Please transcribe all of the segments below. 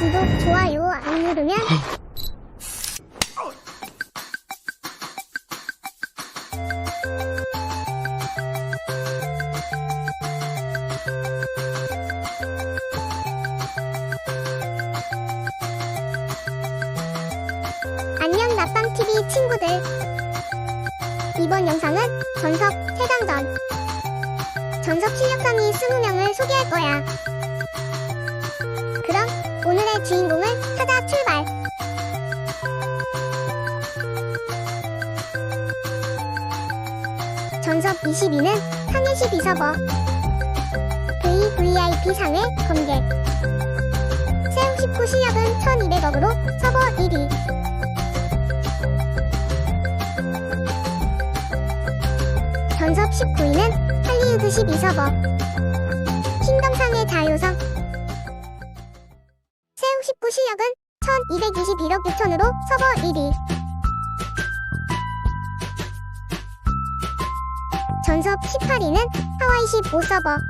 구독, 좋아요 안 누르면 안녕 나빵TV 친구들. 이번 영상은 전섭 3강전. 전섭 실력상위 20명을 소개할 거야. 그럼 오늘의 주인공을 찾아 출발. 전섭 22는 상해시 비서버 VVIP 상의 검객. 세움 19 실력은 1200억으로 서버 1위. 전섭 19위는 할리우드 12서버 킹덤상의 자요석 세움 19 실력은 1221억 6천으로 서버 1위 전섭 18위는 하와이 15서버.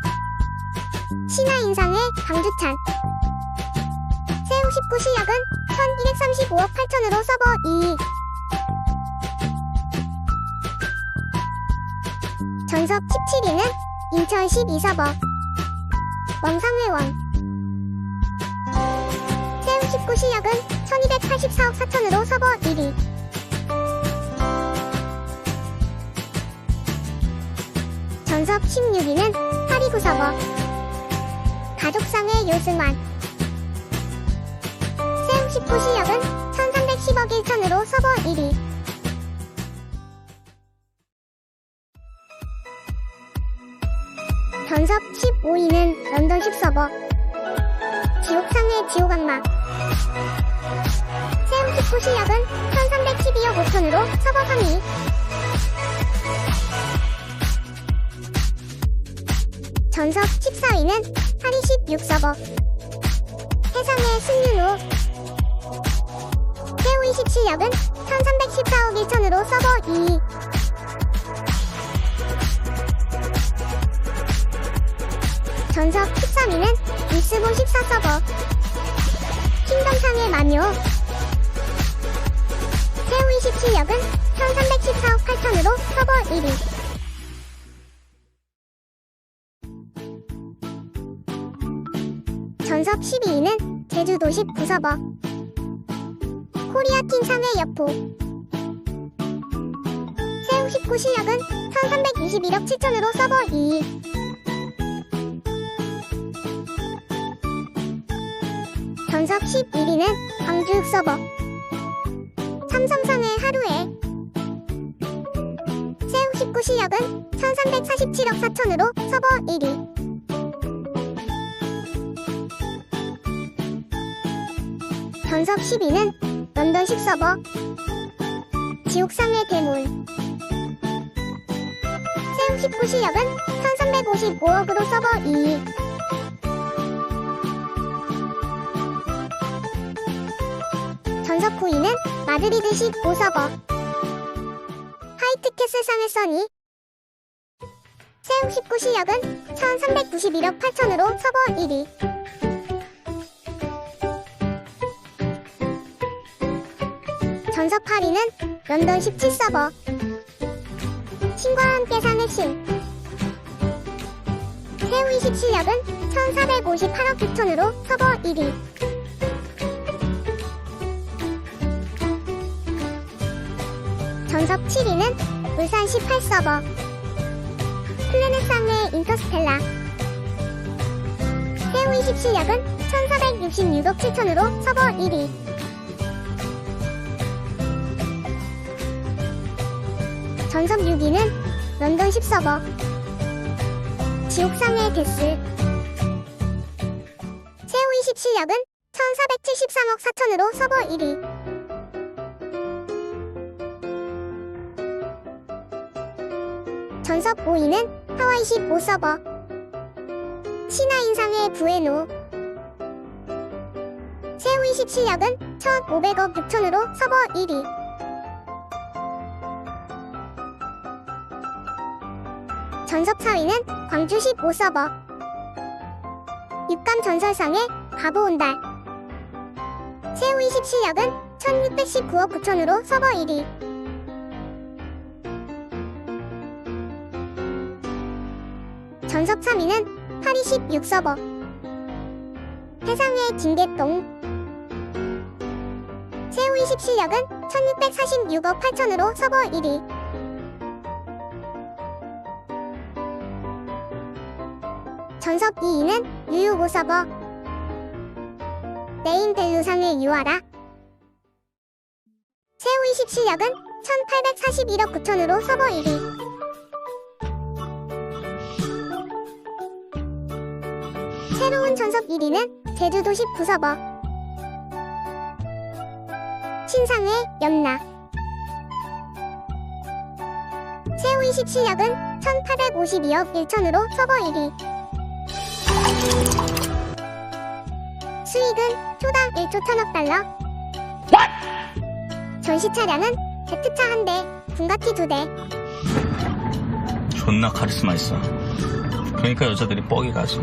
신화인상의 강주찬. 세움 19 실력은 1235억 8천으로 서버 2위 전섭 17위는 인천 12서버. 멍상회원 19 실력은 1284억 4천으로 서버 1위. 전섭 16위는 파리구 서버. 가족상의 요승환. 세움 19 실력은 1310억 1천으로 서버 1위. 전섭 15위는 런던 10서버 지옥상의 지옥악마. 세움 19 실력은 1312억 5천으로 서버 3위 전섭 14위는 파리 16서버. 해상의 승윤호 세우 20 실력은 1314억 1천으로 서버 2위 전섭 13위는 리스본 14서버 킹덤상의 마녀 세우 20 실력은 1314억 8천으로 서버 1위. 전섭 12위는 제주도 19서버. 코리아팀 상의 여포. 세우 19 실력은 1321억 7천으로 서버 2위 전섭 11위는 광주 6서버. 삼성상의 하루에 세우 19 실력은 1347억 4천으로 서버 1위. 전섭 10위는 런던 10서버. 지옥상의 대문. 세움 19 실력은 1355억으로 서버 2위 전섭 9위는 마드리드 15서버 화이트캐슬상의 써니 세움 19 실력은 1391억 8천으로 서버 1위. 전섭 8위는 런던 17서버. 신과 함께 산 핵심. 세우 20 실력은 1458억 6천으로 서버 1위 전섭 7위는 울산 18서버 플래넷상의 인터스텔라. 세우 20 실력은 1466억 7천으로 서버 1위. 전섭 6위는 런던 10서버 지옥상의 데스. 세우 20 실력은 1473억 4천으로 서버 1위 전섭 5위는 하와이 15서버 신화인상의 부에노. 세우 20 실력은 1500억 6천으로 서버 1위. 전섭 4위는 광주 15서버 육감 전설상의 가보 온달. 최후 20 실력은 1619억 9천으로 서버 1위. 전섭 3위는 826 서버. 해상의 김계동. 최후 20 실력은 1646억 8천으로 서버 1위. 전섭 2위는 유유고 서버. 네임 밸류상을 유하라. 최후 20 실력은 1841억 9천으로 서버 1위. 새로운 전섭 1위는 제주도 19서버. 신상회 연나. 최후 20 실력은 1852억 1천으로 서버 1위. 수익은 초당 1조 1천억 달러. 전시 차량은 제트차 한 대, 군가티 두 대. 존나 카리스마 있어. 그러니까 여자들이 뻑이 가지.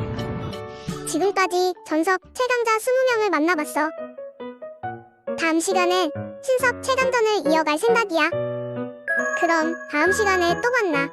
지금까지 전섭 최강자 20명을 만나봤어. 다음 시간엔 신섭 최강전을 이어갈 생각이야. 그럼 다음 시간에 또 만나.